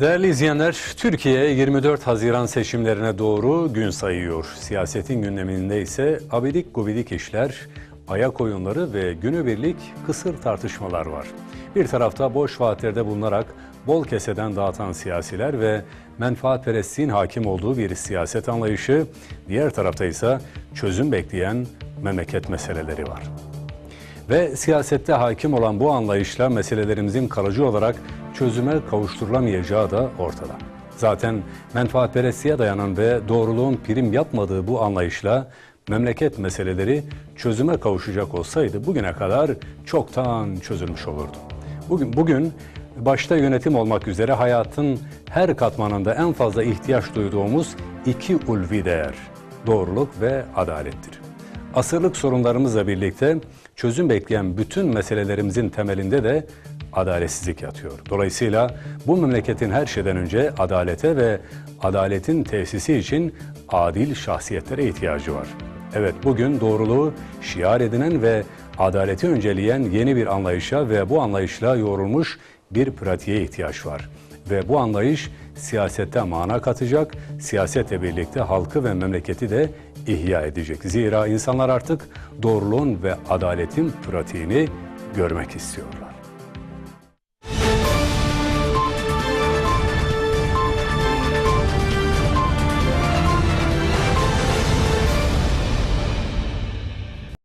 Değerli izleyenler, Türkiye 24 Haziran seçimlerine doğru gün sayıyor. Siyasetin gündeminde ise abidik gubidik işler, ayak oyunları ve günübirlik kısır tartışmalar var. Bir tarafta boş vaatlerde bulunarak bol keseden dağıtan siyasiler ve menfaatperestliğin hakim olduğu bir siyaset anlayışı, diğer tarafta ise çözüm bekleyen memleket meseleleri var. Ve siyasette hakim olan bu anlayışla meselelerimizin kalıcı olarak çözüme kavuşturulamayacağı da ortada. Zaten menfaatperestliğe dayanan ve doğruluğun prim yapmadığı bu anlayışla memleket meseleleri çözüme kavuşacak olsaydı bugüne kadar çoktan çözülmüş olurdu. Bugün bugün başta yönetim olmak üzere hayatın her katmanında en fazla ihtiyaç duyduğumuz iki ulvi değer, doğruluk ve adalettir. Asırlık sorunlarımızla birlikte çözüm bekleyen bütün meselelerimizin temelinde de adaletsizlik yatıyor. Dolayısıyla bu memleketin her şeyden önce adalete ve adaletin tesisi için adil şahsiyetlere ihtiyacı var. Evet bugün doğruluğu şiar edinen ve adaleti önceleyen yeni bir anlayışa ve bu anlayışla yoğrulmuş bir pratiğe ihtiyaç var. Ve bu anlayış siyasette mana katacak, siyasetle birlikte halkı ve memleketi de ihya edecek. Zira insanlar artık doğruluğun ve adaletin pratiğini görmek istiyor.